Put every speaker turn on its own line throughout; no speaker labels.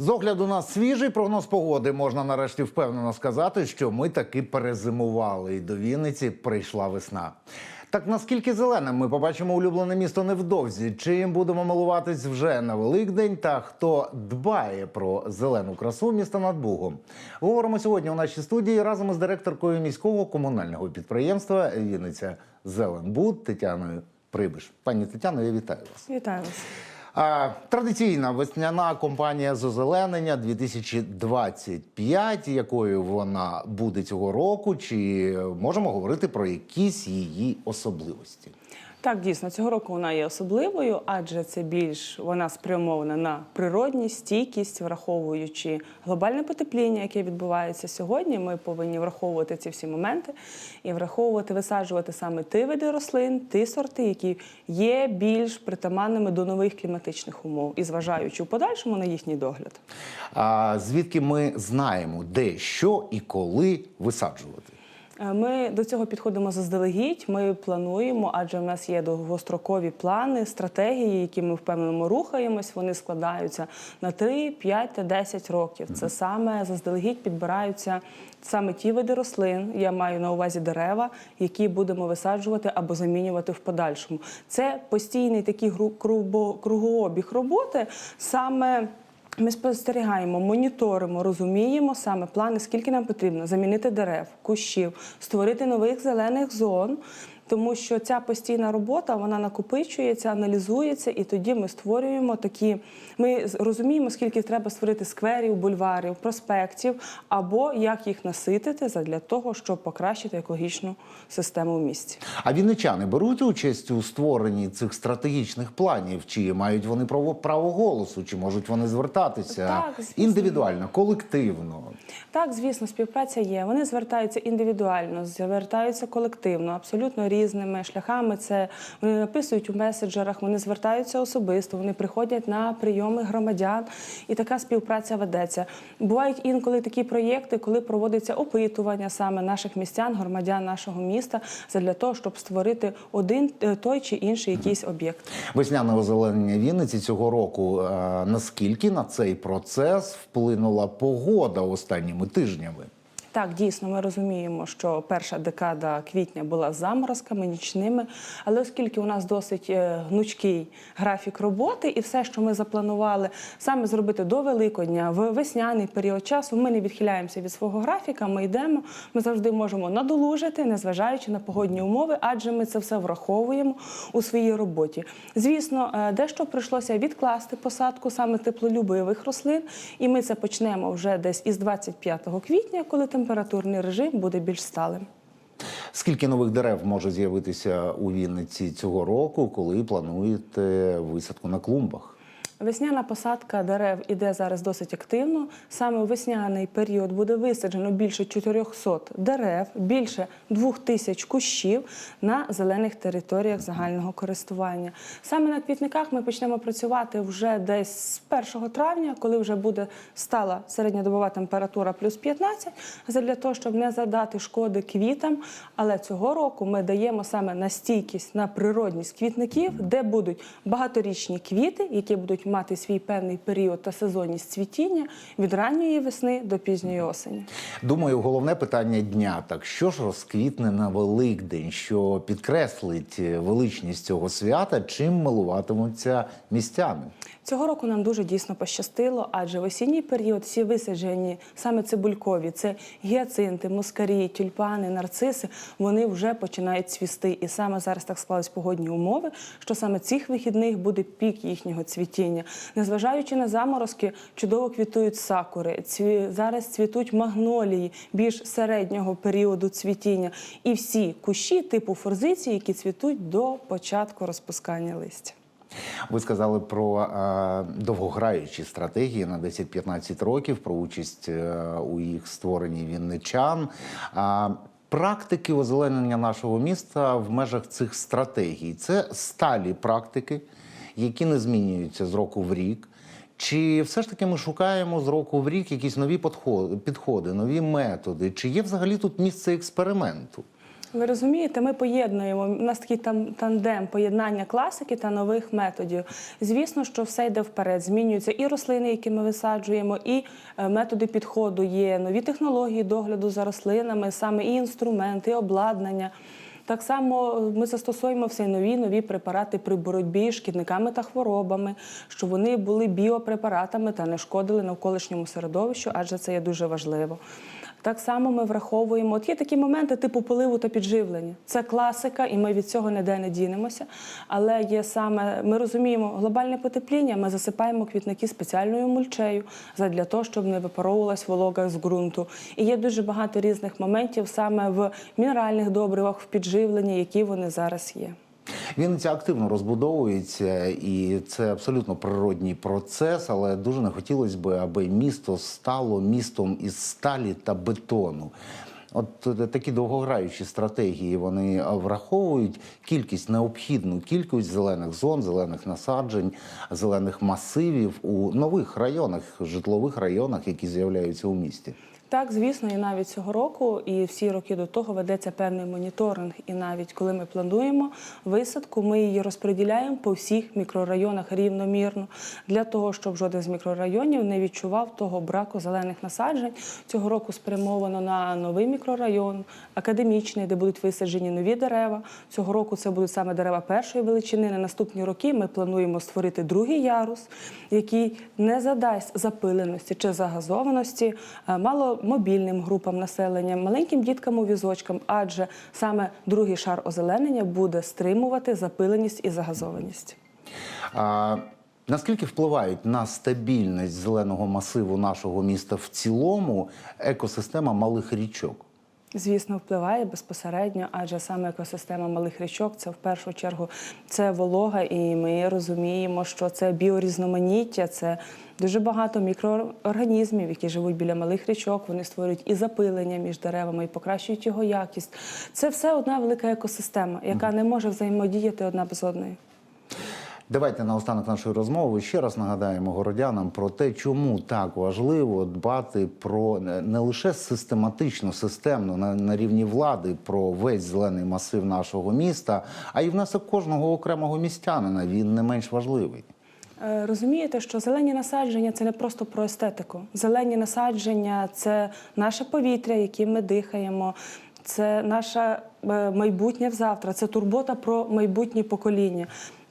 З огляду на свіжий прогноз погоди можна нарешті впевнено сказати, що ми таки перезимували, і до Вінниці прийшла весна. Так наскільки зеленим ми побачимо улюблене місто невдовзі? Чим будемо милуватись вже на Великдень? Та хто дбає про зелену красу міста над Бугом? Говоримо сьогодні у нашій студії разом із директоркою міського комунального підприємства Вінниця Зеленбуд Тетяною Прибиш. Пані Тетяно, я вітаю вас.
Вітаю вас.
Традиційна весняна компанія з озеленення 2025, якою вона буде цього року, чи можемо говорити про якісь її особливості?
Так, дійсно, цього року вона є особливою, адже це більш вона спрямована на природність, стійкість, враховуючи глобальне потепління, яке відбувається сьогодні. Ми повинні враховувати ці всі моменти і враховувати, висаджувати саме ті види рослин, ті сорти, які є більш притаманними до нових кліматичних умов, і зважаючи у подальшому на їхній догляд.
А звідки ми знаємо, де що і коли висаджувати?
Е, Ми до цього підходимо заздалегідь. Ми плануємо, адже в нас є довгострокові плани, стратегії, які ми впевнено рухаємось. Вони складаються на 3, 5 та 10 років. Це саме заздалегідь підбираються саме ті види рослин. Я маю на увазі дерева, які будемо висаджувати або замінювати в подальшому. Це постійний такий кругообіг роботи саме. Ми спостерігаємо, моніторимо, розуміємо саме плани, скільки нам потрібно замінити дерев, кущів, створити нових зелених зон. Тому що ця постійна робота вона накопичується, аналізується, і тоді ми створюємо такі. Ми розуміємо, скільки треба створити скверів, бульварів, проспектів, або як їх наситити задля того, щоб покращити екологічну систему в місті.
А вінничани беруть участь у створенні цих стратегічних планів? Чи мають вони право, право голосу, чи можуть вони звертатися
Так, звісно.
індивідуально, колективно?
Так, звісно, співпраця є. Вони звертаються індивідуально, звертаються колективно, абсолютно різними шляхами. Це вони написують у меседжерах, вони звертаються особисто, вони приходять на прийоми громадян, і така співпраця ведеться. Бувають інколи такі проєкти, коли проводиться опитування саме наших містян, громадян нашого міста, для того, щоб створити один е, той чи інший якийсь об'єкт.
Весняне озеленення Вінниці цього року. е, Наскільки на цей процес вплинула погода останніми тижнями?
Так, дійсно, ми розуміємо, що перша декада квітня була з заморозками нічними, але оскільки у нас досить е, гнучкий графік роботи, і все, що ми запланували саме зробити до Великодня в весняний період часу, ми не відхиляємося від свого графіка. Ми йдемо. Ми завжди можемо надолужити, незважаючи на погодні умови, адже ми це все враховуємо у своїй роботі. Звісно, е, дещо прийшлося відкласти посадку саме теплолюбивих рослин, і ми це почнемо вже десь із 25 квітня, коли температурний режим буде більш сталим.
Скільки нових дерев може з'явитися у Вінниці цього року, коли плануєте висадку на клумбах?
Весняна посадка дерев іде зараз досить активно. Саме у весняний період буде висаджено більше 400 дерев, більше 2000 кущів на зелених територіях загального користування. Саме на квітниках ми почнемо працювати вже десь з 1 травня, коли вже буде стала середньодобова температура плюс 15, для того, щоб не задати шкоди квітам. Але цього року ми даємо саме на стійкість, на природність квітників, де будуть багаторічні квіти, які будуть мати свій певний період та сезонність цвітіння від ранньої весни до пізньої осені.
Думаю, головне питання дня. Так що ж розквітне на Великдень, що підкреслить величність цього свята, чим милуватимуться містяни?
Цього року нам дуже дійсно пощастило, адже в осінній період всі висаджені саме цибулькові, це гіацинти, мускарі, тюльпани, нарциси. Вони вже починають цвісти. І саме зараз так склались погодні умови, що саме цих вихідних буде пік їхнього цвітіння. Незважаючи на заморозки, чудово квітують сакури. Цві... Зараз цвітуть магнолії більш середнього періоду цвітіння. І всі кущі типу форзиції, які цвітуть до початку розпускання листя.
Ви сказали про е, довгограючі стратегії на 10-15 років, про участь е, у їх створенні вінничан. А практики озеленення нашого міста в межах цих стратегій це сталі практики, які не змінюються з року в рік. Чи все ж таки ми шукаємо з року в рік якісь нові підходи, нові методи? Чи є взагалі тут місце експерименту?
Ви розумієте, ми поєднуємо. У нас такий там тандем поєднання класики та нових методів. Звісно, що все йде вперед. Змінюються і рослини, які ми висаджуємо, і е, методи підходу. Є нові технології догляду за рослинами, саме і інструменти, і обладнання. Так само ми застосуємо все нові нові препарати при боротьбі з шкідниками та хворобами, щоб вони були біопрепаратами та не шкодили навколишньому середовищу, адже це є дуже важливо. Так само ми враховуємо. От є такі моменти типу поливу та підживлення. Це класика, і ми від цього ніде не дінемося. Але є саме, ми розуміємо, глобальне потепління, ми засипаємо квітники спеціальною мульчею для того, щоб не випаровувалась волога з ґрунту. І є дуже багато різних моментів саме в мінеральних добривах, в підживленні, які вони зараз є.
Вінниця активно розбудовується, і це абсолютно природній процес, але дуже не хотілося б, аби місто стало містом із сталі та бетону. От е, такі довгограючі стратегії вони враховують кількість необхідну кількість зелених зон, зелених насаджень, зелених масивів у нових районах, житлових районах, які з'являються у місті.
Так, звісно, і навіть цього року, і всі роки до того ведеться певний моніторинг. І навіть коли ми плануємо висадку, ми її розподіляємо по всіх мікрорайонах рівномірно для того, щоб жоден з мікрорайонів не відчував того браку зелених насаджень. Цього року спрямовано на новий мікрорайон, академічний, де будуть висаджені нові дерева. Цього року це будуть саме дерева першої величини. На наступні роки ми плануємо створити другий ярус, який не задасть запиленості чи загазованості е, маломобільним групам населення, маленьким діткам у візочкам, адже саме другий шар озеленення буде стримувати запиленість і загазованість.
А наскільки впливають на стабільність зеленого масиву нашого міста в цілому екосистема малих річок?
Звісно, впливає безпосередньо, адже саме екосистема малих річок це в першу чергу це волога, і ми розуміємо, що це біорізноманіття, це дуже багато мікроорганізмів, які живуть біля малих річок. Вони створюють і запилення між деревами, і покращують його якість. Це все одна велика екосистема, яка не може взаємодіяти одна без одної.
Давайте на останок нашої розмови ще раз нагадаємо городянам про те, чому так важливо дбати про не не лише систематично, системно на, на рівні влади про весь зелений масив нашого міста, а й внесок кожного окремого містянина. Він не менш важливий.
Е, Розумієте, що зелені насадження це не просто про естетику. Зелені насадження це наше повітря, яким ми дихаємо. Це наше е, майбутнє взавтра, це турбота про майбутнє покоління.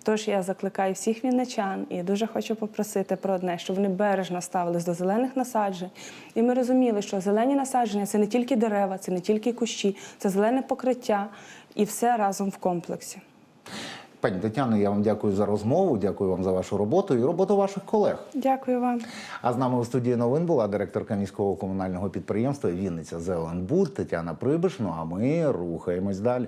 Тож я закликаю всіх вінничан і дуже хочу попросити про одне, щоб вони бережно ставились до зелених насаджень. І ми розуміли, що зелені насадження це не тільки дерева, це не тільки кущі, це зелене покриття і все разом в комплексі.
Пані Тетяно, я вам дякую за розмову, дякую вам за вашу роботу і роботу ваших колег.
Дякую вам.
А з нами у студії новин була директорка міського комунального підприємства Вінниця Зеленбуд Тетяна Прибиш. Ну а ми рухаємось далі.